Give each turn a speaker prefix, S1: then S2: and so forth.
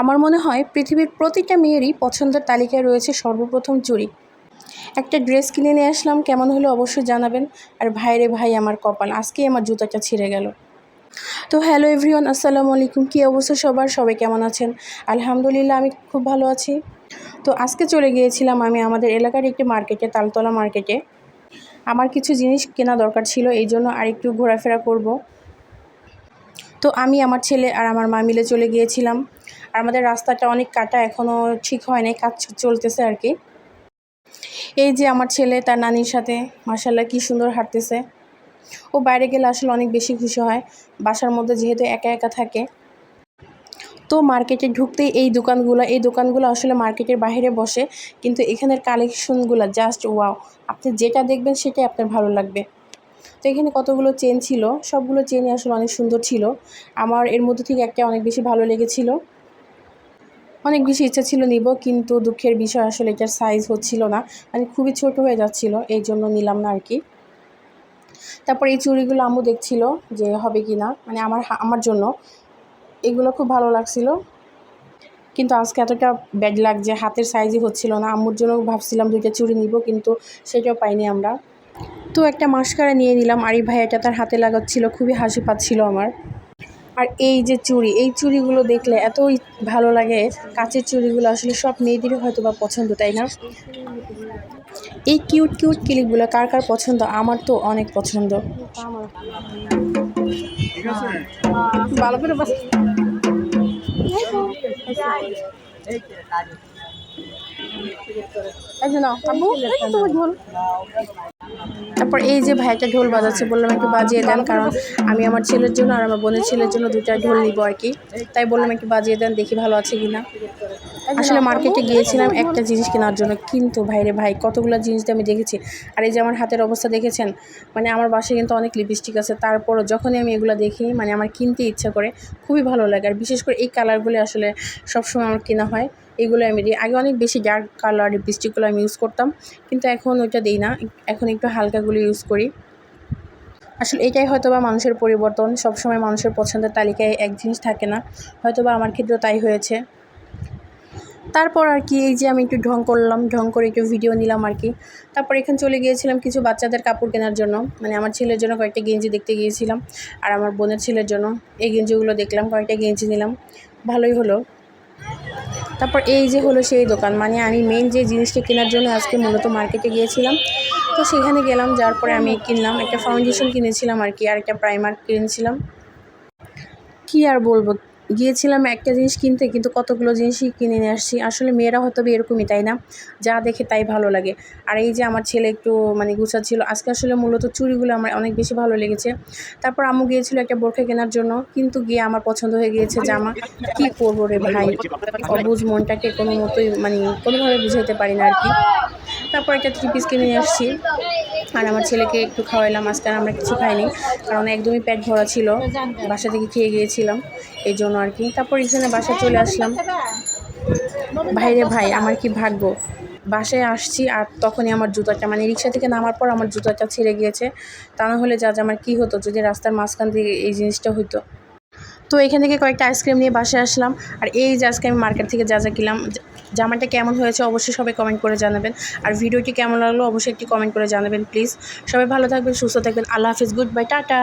S1: আমার মনে হয় পৃথিবীর প্রতিটা মেয়েরই পছন্দের তালিকায় রয়েছে সর্বপ্রথম চুড়ি। একটা ড্রেস কিনে নিয়ে আসলাম, কেমন হলো অবশ্যই জানাবেন। আর ভাইরে ভাই, আমার কপাল, আজকেই আমার জুতাটা ছিঁড়ে গেল। তো হ্যালো এভরিওয়ান, আসসালামু আলাইকুম। কী অবস্থা সবার? সবাই কেমন আছেন? আলহামদুলিল্লাহ, আমি খুব ভালো আছি। তো আজকে চলে গিয়েছিলাম আমি আমাদের এলাকার একটি মার্কেটে, তালতলা মার্কেটে। আমার কিছু জিনিস কেনা দরকার ছিল, এই জন্য আরেকটু ঘোরাফেরা করব। তো আমি, আমার ছেলে আর আমার মা মিলে চলে গিয়েছিলাম। আর আমাদের রাস্তাটা অনেক কাটা এখনও ঠিক হয় নাই, কাজ চলতেছে আর কি। এই যে আমার ছেলে, তার নানির সাথে মাসাল্লাহ কি সুন্দর হাঁটতেছে। ও বাইরে গেলে আসলে অনেক বেশি খুশি হয়, বাসার মধ্যে যেহেতু একা একা থাকে। তো মার্কেটে ঢুকতেই এই দোকানগুলো এই দোকানগুলো আসলে মার্কেটের বাইরে বসে, কিন্তু এখানের কালেকশনগুলো জাস্ট ওয়াও। আপনি যেটা দেখবেন সেটাই আপনার ভালো লাগবে। তো এখানে কতগুলো চেন ছিল, সবগুলো চেনই আসলে অনেক সুন্দর ছিল। আমার এর মধ্যে থেকে একটা অনেক বেশি ভালো লেগেছিল। অনেক বেশি ইচ্ছা ছিল নিব, কিন্তু দুঃখের বিষয় আসলে এটার সাইজ হচ্ছিল না। মানে খুবই ছোট হয়ে যাচ্ছিল, এই জন্য নিলাম না আর কি তারপর এই চুড়িগুলো আম্মু দেখছিল যে হবে কি না মানে আমার আমার জন্য। এগুলো খুব ভালো লাগছিল। কিন্তু আজকে এতটা ব্যাড লাগছে হাতের সাইজই হচ্ছিল না। আম্মুর জন্য ভাবছিলাম দুইটা চুড়ি নিব, কিন্তু সেটাও পাইনি আমরা। তো একটা মাস্কারা নিয়ে নিলাম। আর এই ভাইয়াটা তার হাতে লাগাচ্ছিল, খুবই হাসি পাচ্ছিল আমার। আর এই যে চুড়ি, এই চুড়িগুলো দেখলে এতই ভালো লাগে। কাচের চুড়িগুলো আসলে সব মেয়েদেরই হয়তো বা পছন্দ, তাই না? এই কিউট কিউট ক্লিপগুলো কার কার পছন্দ? আমার তো অনেক পছন্দ। এই যে ঢোল। তারপর এই যে ভাইটা ঢোল বাজাচ্ছে, বললাম একটু বাজিয়ে দেন, কারণ আমি আমার ছেলের জন্য আর আমার বোনের ছেলের জন্য দুটা ঢোল নিব আর কি। তাই বললাম একটু বাজিয়ে দেন, দেখি ভালো আছে কি না আসলে মার্কেটে গিয়েছিলাম একটা জিনিস কেনার জন্য, কিন্তু ভাইরে ভাই, কতগুলো জিনিস আমি দেখেছি। আর এই যে আমার হাতের অবস্থা দেখেছেন মানে আমার বাসায় কিন্তু অনেক লিপস্টিক আছে, তারপরও যখনই আমি এগুলো দেখি মানে আমার কিনতে ইচ্ছা করে, খুবই ভালো লাগে। আর বিশেষ করে এই কালারগুলো আসলে সবসময় আমার কেনা হয়, এগুলো আমি দিই। আগে অনেক বেশি ডার্ক কালার লিপস্টিকগুলো আমি ইউজ করতাম, কিন্তু এখন ওইটা দিই না। এখন একটু হালকাগুলো ইউজ করি। আসলে এটাই হয়তো বা মানুষের পরিবর্তন। সবসময় মানুষের পছন্দের তালিকায় এক জিনিস থাকে না। হয়তো বা আমার ক্ষেত্রেও তাই হয়েছে। তারপর আর কি, এই যে আমি একটু ঢং করলাম, ঢং করে একটু ভিডিও নিলাম আর কি। তারপর এখানে চলে গিয়েছিলাম কিছু বাচ্চাদের কাপড় কেনার জন্য। মানে আমার ছেলের জন্য কয়েকটা গেঞ্জি দেখতে গিয়েছিলাম। আর আমার বোনের ছেলের জন্য এই গেঞ্জিগুলো দেখলাম, কয়েকটা গেঞ্জি নিলাম। ভালোই হলো। তারপর এই যে হলো সেই দোকান মানে আমি মেন যে জিনিসটা কেনার জন্য আজকে মূলত মার্কেটে গিয়েছিলাম, তো সেখানে গেলাম যার পরে আমি কিনলাম, একটা ফাউন্ডেশন কিনেছিলাম আর কি, আর একটা প্রাইমার কিনেছিলাম। কি আর বলব? গিয়েছিলাম একটা জিনিস কিনতে, কিন্তু কতগুলো জিনিসই কিনে নিয়ে আসছি। আসলে মেয়েরা হয়তো এরকমই, তাই না? যা দেখে তাই ভালো লাগে। আর এই যে আমার ছেলে একটু মানে গুছাচ্ছিল, আজকে আসলে মূলত চুড়িগুলো আমার অনেক বেশি ভালো লেগেছে। তারপর আম্মু গিয়েছিল একটা বোরখা কেনার জন্য, কিন্তু গিয়ে আমার পছন্দ হয়ে গিয়েছে জামা কি করব রে ভাই? অবুঝ মনটাকে কোনো মতোই মানে কোনোভাবে বুঝাইতে পারি না আর কি। তারপর একটা থ্রি পিস কিনে নিয়ে আসছি। আর আমার ছেলেকে একটু খাওয়াইলাম, আজকে আর আমরা কিছু খাইনি, কারণ একদমই পেট ভরা ছিল, বাসা থেকে খেয়ে গিয়েছিলাম, এই জন্য আর কি। তারপর এখানে বাসা চলে আসলাম। ভাইরে ভাই, আমার কি ভাগ্য? বাসায় আসছি আর তখনই আমার জুতাটা মানে রিক্সা থেকে নামার পর আমার জুতাটা ছিঁড়ে গিয়েছে। তা না হলে যা আমার কী হতো, যদি রাস্তার মাঝখান দিয়ে এই জিনিসটা হইতো। তো এখান থেকে কয়েকটা আইসক্রিম নিয়ে বাসায় আসলাম। আর এই যে আজকে আমি মার্কেট থেকে যা যা কিনলাম জামাটা কেমন হয়েছে অবশ্যই সবাই কমেন্ট করে জানাবেন। আর ভিডিওটি কেমন লাগল অবশ্যই একটি কমেন্ট করে জানাবেন প্লিজ সবাই ভালো থাকবেন, সুস্থ থাকবেন। আল্লাহ হাফিজ গুড বাই টাটা।